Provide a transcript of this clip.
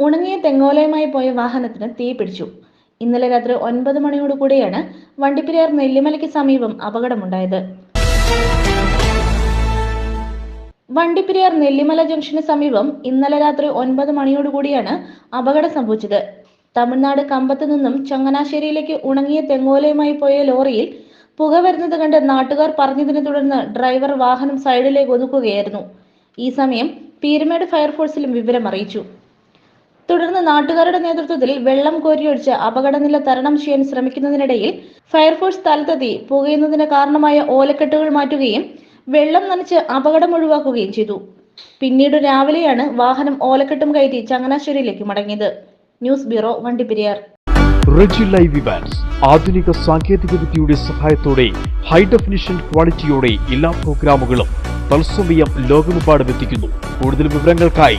ഉണങ്ങിയ തെങ്ങോലയുമായി പോയ വാഹനത്തിന് തീ പിടിച്ചു. ഇന്നലെ രാത്രി ഒൻപത് മണിയോടുകൂടിയാണ് വണ്ടിപ്പെരിയാർ നെല്ലിമലയ്ക്ക് സമീപം അപകടമുണ്ടായത്. വണ്ടിപ്പെരിയാർ നെല്ലിമല ജംഗ്ഷന് സമീപം ഇന്നലെ രാത്രി ഒൻപത് മണിയോടുകൂടിയാണ് അപകടം സംഭവിച്ചത്. തമിഴ്നാട് കമ്പത്ത് നിന്നും ചങ്ങനാശ്ശേരിയിലേക്ക് ഉണങ്ങിയ തെങ്ങോലയുമായി പോയ ലോറിയിൽ പുക വരുന്നത് കണ്ട് നാട്ടുകാർ പറഞ്ഞതിനെ തുടർന്ന് ഡ്രൈവർ വാഹനം സൈഡിലേക്ക് ഒതുക്കുകയായിരുന്നു. ഈ സമയം പീരുമേട് ഫയർഫോഴ്സിലും വിവരം അറിയിച്ചു തുടർന്ന് നാട്ടുകാരുടെ നേതൃത്വത്തിൽ വെള്ളം കോരിയൊഴിച്ച് അപകടനില തരണം ചെയ്യാൻ ശ്രമിക്കുന്നതിനിടയിൽ ഫയർഫോഴ്സ് സ്ഥലത്തെത്തി പുകയുന്നതിന് കാരണമായ ഓലക്കെട്ടുകൾ മാറ്റുകയും വെള്ളം നനച്ച് അപകടം ഒഴിവാക്കുകയും ചെയ്തു. പിന്നീട് രാവിലെയാണ് വാഹനം ഓലക്കെട്ടും കയറ്റി ചങ്ങനാശ്ശേരിയിലേക്ക് മടങ്ങിയത്. News bureau Vandiperiyar. Riji live Evans ആധുനിക സാങ്കേതിക വിദ്യയുടെ സഹായത്തോടെ ഹൈ ഡെഫിനിഷൻ ക്വാളിറ്റിയോടെ എല്ലാ പ്രോഗ്രാമുകളും തത്സമയം ലോകമെമ്പാടും എത്തിക്കുന്നു. കൂടുതൽ വിവരങ്ങൾക്കായി